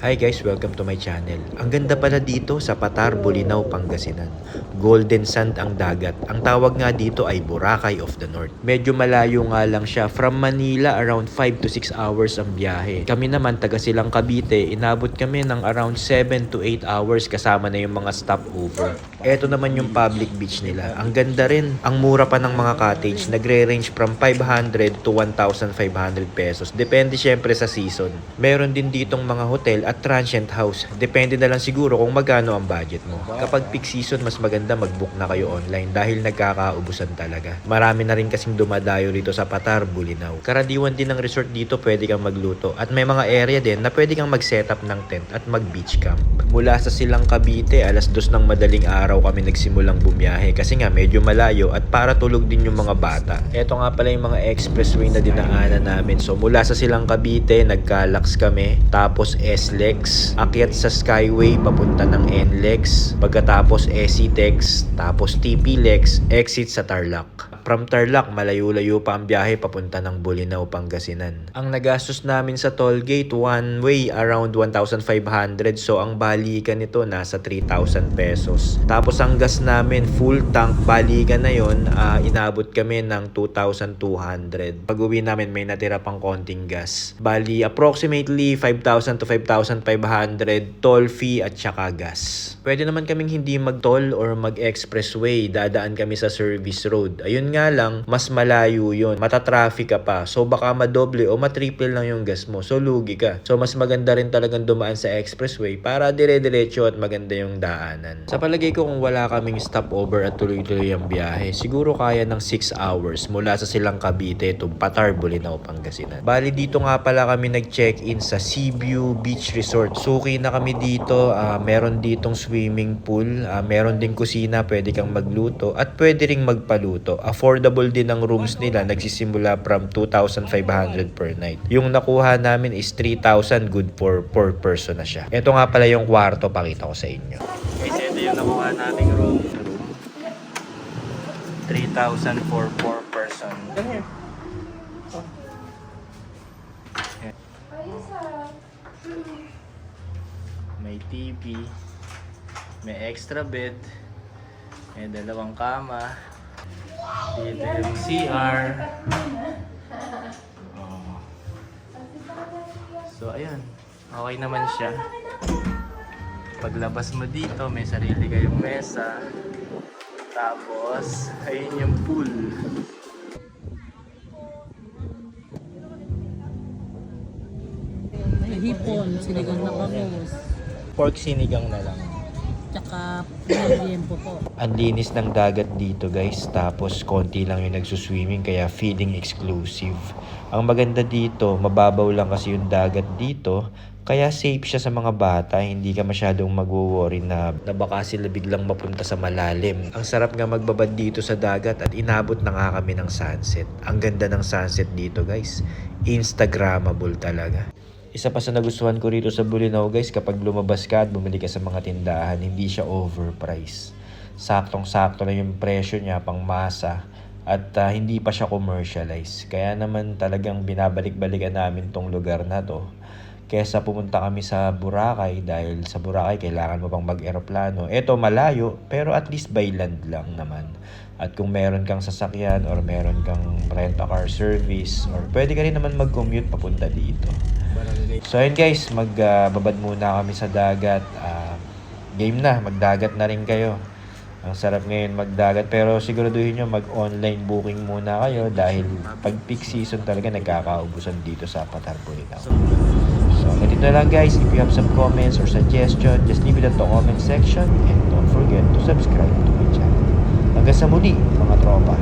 Hi guys, welcome to my channel. Ang ganda pala dito sa Patar, Bulinaw, Pangasinan. Golden sand ang dagat. Ang tawag nga dito ay Boracay of the North. Medyo malayo nga lang siya. From Manila, around 5 to 6 hours ang biyahe. Kami naman, taga silang Cavite, inabot kami ng around 7 to 8 hours kasama na yung mga stopover. Ito naman yung public beach nila. Ang ganda rin. Ang mura pa ng mga cottage. Nagre-range from 500 to 1,500 pesos. Depende syempre sa season. Meron din ditong mga hotel at transient house. Depende na lang siguro kung magkano ang budget mo. Kapag peak season, mas maganda mag-book na kayo online dahil nagkakaubusan talaga. Marami na rin kasing dumadayo rito sa Patar, Bulinaw. Karaniwan din ng resort dito pwede kang magluto. At may mga area din na pwede kang mag-setup ng tent at mag-beach camp. Mula sa silang Cavite, alas dos ng madaling araw kami nagsimulang bumiyahe kasi nga medyo malayo at para tulog din yung mga bata. Ito nga pala yung mga expressway na dinaanan namin. So mula sa silang Cavite, nagkalax kami. Tapos SLEX, akyat sa Skyway, papunta ng NLEX. Pagkatapos SCTEX, tapos TPLEX, exit sa Tarlac. From Tarlac, malayo-layo pa ang biyahe papunta ng Bulinaw, Pangasinan. Ang nagastos namin sa toll gate, one way around 1,500. So ang balikan nito nasa 3,000 pesos. Tapos ang gas namin, full tank, balikan na yon ah, inabot kami ng 2,200. Pag uwi namin, may natira pang konting gas. Bali, approximately 5,000 to 5,500 toll fee at saka gas. Pwede naman kaming hindi mag-toll or mag-expressway. Dadaan kami sa service road. Ayun nga lang, mas malayo yun. Matatraffic ka pa. So baka madoble o matriple lang yung gas mo. So lugi ka. So mas maganda rin talagang dumaan sa expressway para dire-diretso at maganda yung daanan. Sa palagay ko kung wala kaming stopover at tuloy-tuloy ang biyahe, siguro kaya ng 6 hours mula sa silang Cavite to Patar, Bulinaw, Pangasinan. Bali dito nga pala kami nag-check-in sa Seaview Beach Resort. Suki na kami dito. ah, meron ditong swimming pool. ah, meron din kusina. Pwede kang magluto. At pwede ring magpaluto. Affordable din ang rooms nila. Nagsisimula from 2,500 per night. Yung nakuha namin is 3,000 good for per person na siya. Ito nga pala yung kwarto. Pakita ko sa inyo. Guys, ito yung nakuha nating room. 3,000 for 4 person. May TV. May extra bed. May dalawang kama. Dito yung CR. Oh. So, ayun. Okay naman siya. Paglabas mo dito, may sarili kayong mesa. Tapos, ayun yung pool. May hipon, sinigang na bangus, Pork sinigang na lang. Tsaka pinag-iempo po. Ang linis ng dagat dito guys, tapos konti lang yung nagsuswimming kaya feeling exclusive. Ang maganda dito, mababaw lang kasi yung dagat dito, kaya safe siya sa mga bata, hindi ka masyadong magwo-worry na, na baka sila biglang mapunta sa malalim. Ang sarap nga magbabad dito sa dagat at inabot na nga kami ng sunset. Ang ganda ng sunset dito guys, Instagrammable talaga. Isa pa sa nagustuhan ko rito sa Bulinaw guys, kapag lumabas ka at bumili ka sa mga tindahan, hindi siya overpriced. Saktong-sakto lang yung presyo niya pang masa at ah, hindi pa siya commercialized. Kaya naman talagang binabalik-balikan namin tong lugar na to. Kesa pumunta kami sa Boracay dahil sa Boracay kailangan mo pang mag-eroplano. Eto malayo pero at least by land lang naman. At kung meron kang sasakyan or meron kang rent-a-car service or pwede ka rin naman mag-commute papunta dito. So ayun guys, magbabad muna kami sa dagat. Ah, game na, magdagat na rin kayo. Ang sarap ngayon magdagat pero siguraduhin nyo mag-online booking muna kayo dahil pag peak season talaga nagkakaubusan dito sa Patar Bulinaw. So ganito lang guys, if you have some comments or suggestion, just leave it at the comment section and don't forget to subscribe to my channel. Hanggang sa muli mga tropa.